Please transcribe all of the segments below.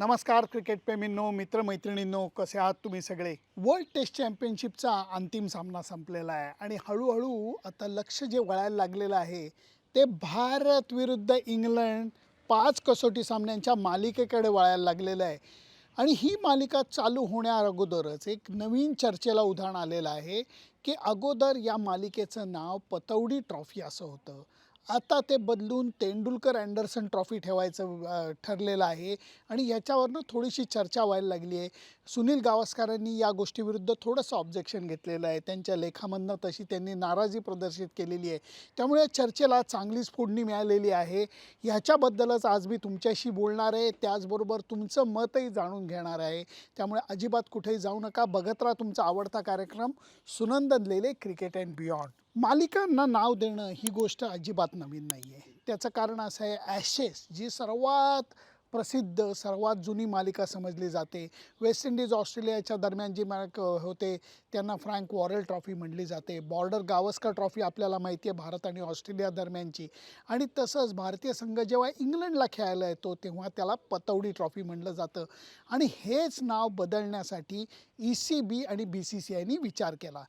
नमस्कार क्रिकेटप्रेमींनो मित्रमैत्रिणींनो कसे आहात तुम्ही सगळे? वर्ल्ड टेस्ट चॅम्पियनशिपचा अंतिम सामना संपलेला आहे आणि हळूहळू आता लक्ष जे वळायला लागलेलं आहे ते भारत विरुद्ध इंग्लंड पाच कसोटी सामन्यांच्या मालिकेकडे वळायला लागलेलं आहे. आणि ही मालिका चालू होण्या अगोदरच एक नवीन चर्चेला उदाहरण आलेलं आहे की अगोदर या मालिकेचं नाव पतौडी ट्रॉफी असं होतं. आता ते बदलून तेंडुलकर अँडरसन ट्रॉफी ठेवायचं ठरलेलं आहे आणि याच्यावरनं थोडीशी चर्चा व्हायला लागली आहे. सुनील गावस्करांनी या गोष्टीविरुद्ध थोडंसं ऑब्जेक्शन घेतलेलं आहे. त्यांच्या लेखामधनं तशी त्यांनी नाराजी प्रदर्शित केलेली आहे. त्यामुळे चर्चेला चांगलीच फोडणी मिळालेली आहे. ह्याच्याबद्दलच आज मी तुमच्याशी बोलणार आहे. त्याचबरोबर तुमचं मतही जाणून घेणार आहे. त्यामुळे अजिबात कुठेही जाऊ नका. बघत राहा तुमचा आवडता कार्यक्रम. Sunandan Lele cricket and beyond. मालिकांना नाव देणं ही गोष्ट अजिबात नवीन नाही आहे त्याचं कारण असं आहे ॲशेस जी सर्वात प्रसिद्ध सर्वात जुनी मालिका समजली जाते. वेस्ट इंडिज ऑस्ट्रेलियाच्या दरम्यान जी मॅक होते त्यांना फ्रँक वॉरेल ट्रॉफी म्हणली जाते. बॉर्डर गावस्कर ट्रॉफी आपल्याला माहिती आहे भारत आणि ऑस्ट्रेलिया दरम्यानची. आणि तसंच भारतीय संघ जेव्हा इंग्लंडला खेळायला येतो तेव्हा त्याला पतौडी ट्रॉफी म्हणलं जातं. आणि हेच नाव बदलण्यासाठी ई सी बी आणि बी सी सी आयनी विचार केला.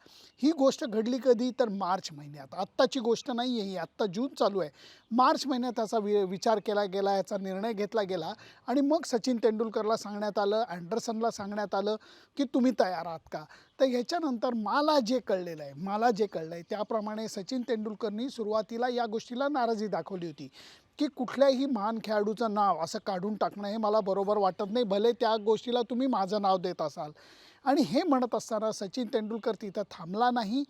ही गोष्ट घडली कधी? तर मार्च महिन्यात. आत्ताची गोष्ट नाही आहे ही. आत्ता जून चालू आहे. मार्च महिन्यात याचा वि विचार केला गेला याचा निर्णय घेतला गेला. आणि मग सचिन तेंडुलकरला सांगण्यात आलं अँडरसनला सांगण्यात आलं की तुम्ही तयार आहात का? तर ह्याच्यानंतर मला जे कळलेलं आहे मला जे कळलं आहे त्याप्रमाणे सचिन तेंडुलकरनी सुरुवातीला या गोष्टीला नाराजी दाखवली होती की कुठल्याही महान खेळाडूचं नाव असं काढून टाकणं हे मला बरोबर वाटत नाही. भले त्या गोष्टीला तुम्ही माझं नाव देत असाल. आणि हे म्हणत असताना सचिन तेंडुलकर तिथं थांबला नाही.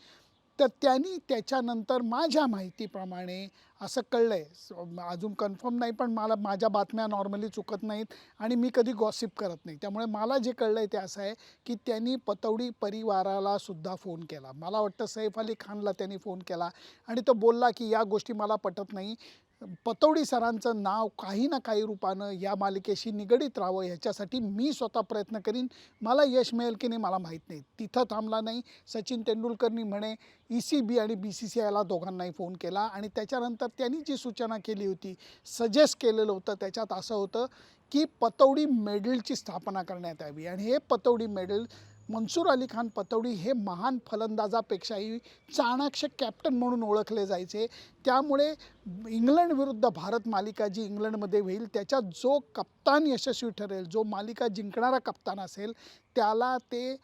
तर त्यांनी त्याच्यानंतर माझ्या माहितीप्रमाणे असं कळलं आहे अजून कन्फर्म नाही पण मला माझ्या बातम्या नॉर्मली चुकत नाहीत आणि मी कधी गॉसिप करत नाही. त्यामुळे मला जे कळलं आहे ते असं आहे की त्यांनी पतौडी परिवाराला सुद्धा फोन केला. मला वाटतं सैफ अली खानला त्यांनी फोन केला आणि तो बोलला की या गोष्टी मला पटत नाही. पतौडी सरांचं नाव काही ना काही रूपानं या मालिकेशी निगडीत राहावं ह्याच्यासाठी मी स्वतः प्रयत्न करीन. मला यश मिळेल की नाही मला माहीत नाही. तिथं थांबला नाही. सचिन तेंडुलकरनी म्हणे ई सी बी आणि बी सी सी आयला दोघांनाही फोन केला आणि त्याच्यानंतर त्यांनी जी सूचना केली होती सजेस्ट केलेलं होतं त्याच्यात असं होतं की पतौडी मेडलची स्थापना करण्यात यावी. आणि हे पतौडी मेडल मनसूर अली खान पतौडी हे महान फलंदाजापेक्षाही चाणाक्ष कॅप्टन म्हणून ओळखले जायचे. त्यामुळे इंग्लंड विरुद्ध भारत मालिका जी इंग्लंडमध्ये होईल त्याच्यात जो कप्तान यशस्वी ठरेल जो मालिका जिंकणारा कप्तान असेल त्याला ते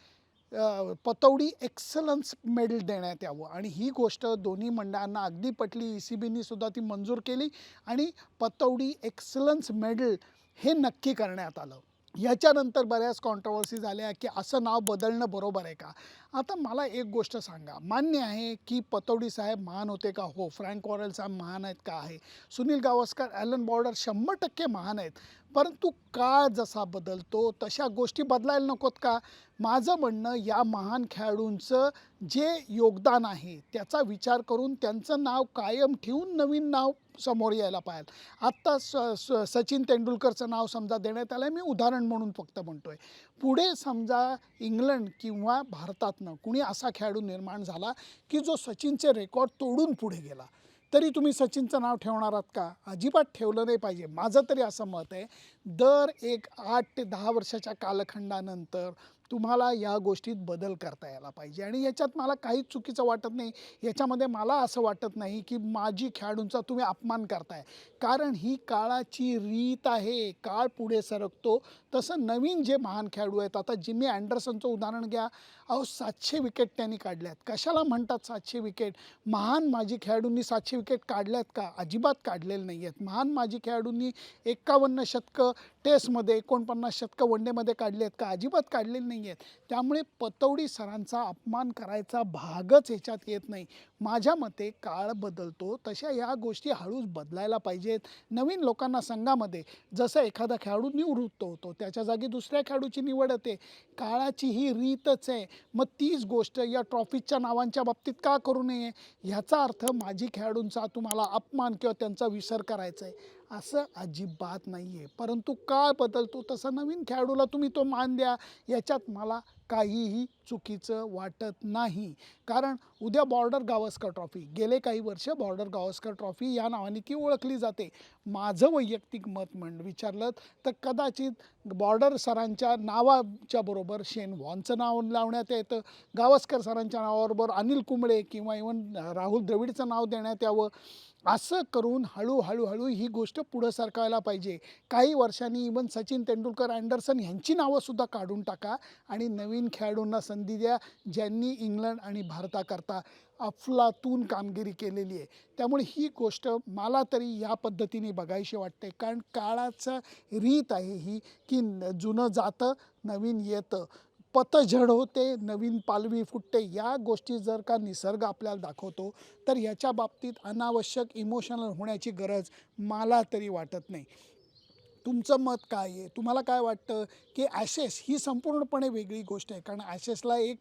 पतवडी पतौडी एक्सलन्स मेडल देण्यात यावं. आणि ही गोष्ट दोन्ही मंडळांना अगदी पटली. ई सी बीनी सुद्धा ती मंजूर केली आणि पतौडी एक्सलन्स मेडल हे नक्की करण्यात आलं. याच्यानंतर बऱ्याच कॉन्ट्रवर्सी झाल्या की असं नाव बदलणं बरोबर आहे का? आता मला एक गोष्ट सांगा. मान्य आहे की पतोडी साहेब महान होते का? हो फ्रँक वॉरेल साहेब महान आहेत का आहे? सुनील गावस्कर ॲलन बॉर्डर शंभर टक्के महान आहेत. परंतु काळ जसा बदलतो तशा गोष्टी बदलायला नकोत का? माझं म्हणणं या महान खेळाडूंचं जे योगदान आहे त्याचा विचार करून त्यांचं नाव कायम ठेवून नवीन नाव समोर यायला पाहिजे आत्ता स स सचिन तेंडुलकरचं नाव समजा देण्यात आलं आहे मी उदाहरण म्हणून फक्त म्हणतो आहे पुढे समजा इंग्लंड किंवा भारतातनं कुणी असा खेळाडू निर्माण झाला की जो सचिनचे रेकॉर्ड तोडून पुढे गेला. तरी तुम्ही सचिनचं नाव ठेवणार आहात का? अजिबात ठेवलं नाही पाहिजे. माझं तरी असं मत आहे. दर एक आठ ते दहा वर्षाच्या कालखंडानंतर तुम्हाला या गोष्टीत बदल करता यायला पाहिजे. आणि याच्यात मला काहीच चुकीचं वाटत नाही. याच्यामध्ये मला असं वाटत नाही की माझी खेळाडूंचा तुम्ही अपमान करताय. कारण ही काळाची रीत आहे. काळ पुढे सरकतो. तसं नवीन जे महान खेळाडू आहेत आता जिमी अँडरसनचं उदाहरण घ्या. अहो सातशे विकेट त्यांनी काढल्यात. कशाला म्हणतात सातशे विकेट? महान माजी खेळाडूंनी सातशे विकेट काढल्यात का? अजिबात काढलेले नाही आहेत महान माजी खेळाडूंनी एकावन्न शतकं टेस्टमध्ये एकोणपन्नास शतकं वन डेमध्ये काढली आहेत का? अजिबात काढलेली नाही आहेत त्यामुळे पतौडी सरांचा अपमान करायचा भागच ह्याच्यात येत नाही. माझ्या मते काळ बदलतो तशा या गोष्टी हळूच बदलायला पाहिजेत. नवीन लोकांना संघामध्ये जसं एखादा खेळाडू निवृत्त होतो त्याच्या जागी दुसऱ्या खेळाडूची निवड होते. काळाची ही रीतच आहे. मग तीच गोष्ट या ट्रॉफीच्या नावांच्या बाबतीत का करू नये? ह्याचा अर्थ माझी खेळाडूंचा तुम्हाला अपमान किंवा त्यांचा विसर करायचा आहे असं अजिबात नाही आहे परंतु काळ बदलतो तसं नवीन खेळाडूला तुम्ही तो मान द्या याच्यात मला काहीही चुकीचं वाटत नाही. कारण उद्या बॉर्डर गावस्कर ट्रॉफी गेले काही वर्ष बॉर्डर गावस्कर ट्रॉफी या नावाने ती ओळखली जाते. माझं वैयक्तिक मत म्हण विचारलं तर कदाचित बॉर्डर सरांच्या नावाच्या बरोबर शेन वॉनचं नाव लावण्यात येतं. गावस्कर सरांच्या नावाबरोबर अनिल कुंबळे किंवा इवन राहुल द्रविडचं नाव देण्यात यावं. असं करून हळूहळू हळू ही गोष्ट पुढं सरकायला पाहिजे. काही वर्षांनी इवन सचिन तेंडुलकर अँडरसन यांची नावंसुद्धा काढून टाका आणि नवीन खेळाडूंना संधी द्या ज्यांनी इंग्लंड आणि भारताकरता अफलातून कामगिरी केलेली आहे. त्यामुळे ही गोष्ट मला तरी या पद्धतीने बघायशी वाटते. कारण काळाचं रीत आहे ही की न- जुनं जातं नवीन येतं. पतझड होते नवीन पालवी फुटते या गोष्टी जर का निसर्ग आपल्याला दाखवतो तर याच्या बाबतीत अनावश्यक इमोशनल होण्याची गरज मला तरी वाटत नाही. तुमचं मत काय आहे? तुम्हाला काय वाटतं की ॲशेस ही संपूर्णपणे वेगळी गोष्ट आहे? कारण ॲशेसला एक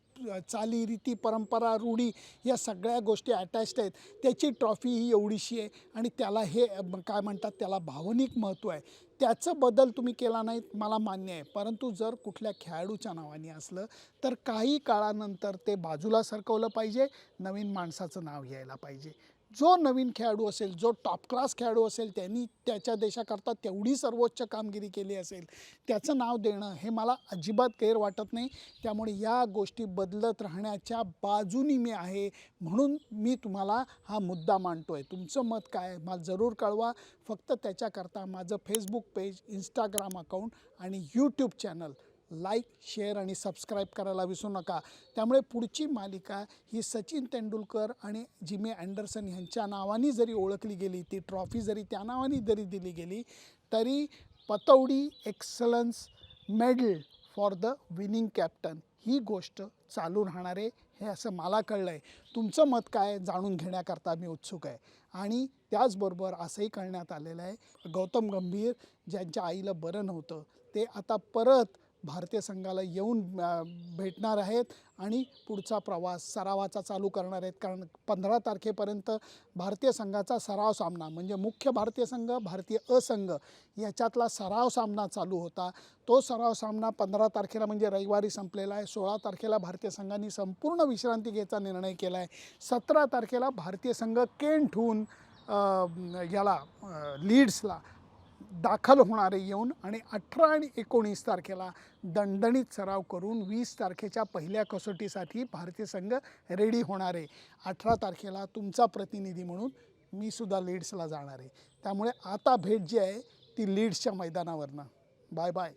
चाली रीती परंपरा रूढी या सगळ्या गोष्टी अटॅच्ड आहेत. त्याची ट्रॉफी ही एवढीशी आहे आणि त्याला हे काय म्हणतात? त्याला भावनिक महत्त्व आहे. त्याचं बदल तुम्ही केला नाहीत मला मान्य आहे. परंतु जर कुठल्या खेळाडूच्या नावाने असलं तर काही काळानंतर ते बाजूला सरकवलं पाहिजे. नवीन माणसाचं नाव यायला पाहिजे. जो नवीन खेळाडू असेल जो टॉप क्लास खेळाडू असेल त्यांनी त्याच्या देशाकरता तेवढी सर्वोच्च कामगिरी केली असेल त्याचं नाव देणं हे मला अजिबात गैर वाटत नाही. त्यामुळे या गोष्टी बदलत राहण्याच्या बाजूनी मी आहे म्हणून मी तुम्हाला हा मुद्दा मांडतो आहे तुमचं मत काय मला जरूर कळवा. फक्त त्याच्याकरता माझं फेसबुक पेज इंस्टाग्राम अकाउंट आणि यूट्यूब चॅनल लाईक शेअर आणि सबस्क्राईब करायला विसरू नका. त्यामुळे पुढची मालिका ही सचिन तेंडुलकर आणि जिमी अँडरसन ह्यांच्या नावाने जरी ओळखली गेली ती ट्रॉफी जरी त्या नावाने जरी दिली गेली तरी Pataudi excellence medal for the winning captain ही गोष्ट चालू राहणार आहे हे असं मला कळलं आहे तुमचं मत काय जाणून घेण्याकरता मी उत्सुक आहे. आणि त्याचबरोबर असंही कळण्यात आलेलं आहे गौतम गंभीर ज्यांच्या आईला बरं नव्हतं ते आता परत भारतीय संघाला येऊन भेटणार आहेत आणि पुढचा प्रवास सरावाचा चालू करणार आहेत. कारण पंधरा तारखेपर्यंत भारतीय संघाचा सराव सामना म्हणजे मुख्य भारतीय संघ भारतीय असंघ याच्यातला सराव सामना चालू होता. तो सराव सामना पंधरा तारखेला म्हणजे रविवारी संपलेला आहे. सोळा तारखेला भारतीय संघाने संपूर्ण विश्रांती घ्यायचा निर्णय केला आहे. सतरा तारखेला भारतीय संघ केंट होऊन याला लीड्सला दाखल होणारे येऊन आणि अठरा आणि एकोणीस तारखेला दणदणीत सराव करून वीस तारखेच्या पहिल्या कसोटीसाठी भारतीय संघ रेडी होणार आहे. अठरा तारखेला तुमचा प्रतिनिधी म्हणून मी सुद्धा लीड्सला जाणार आहे. त्यामुळे आता भेट जी आहे ती लीड्सच्या मैदानावरनं. Bye bye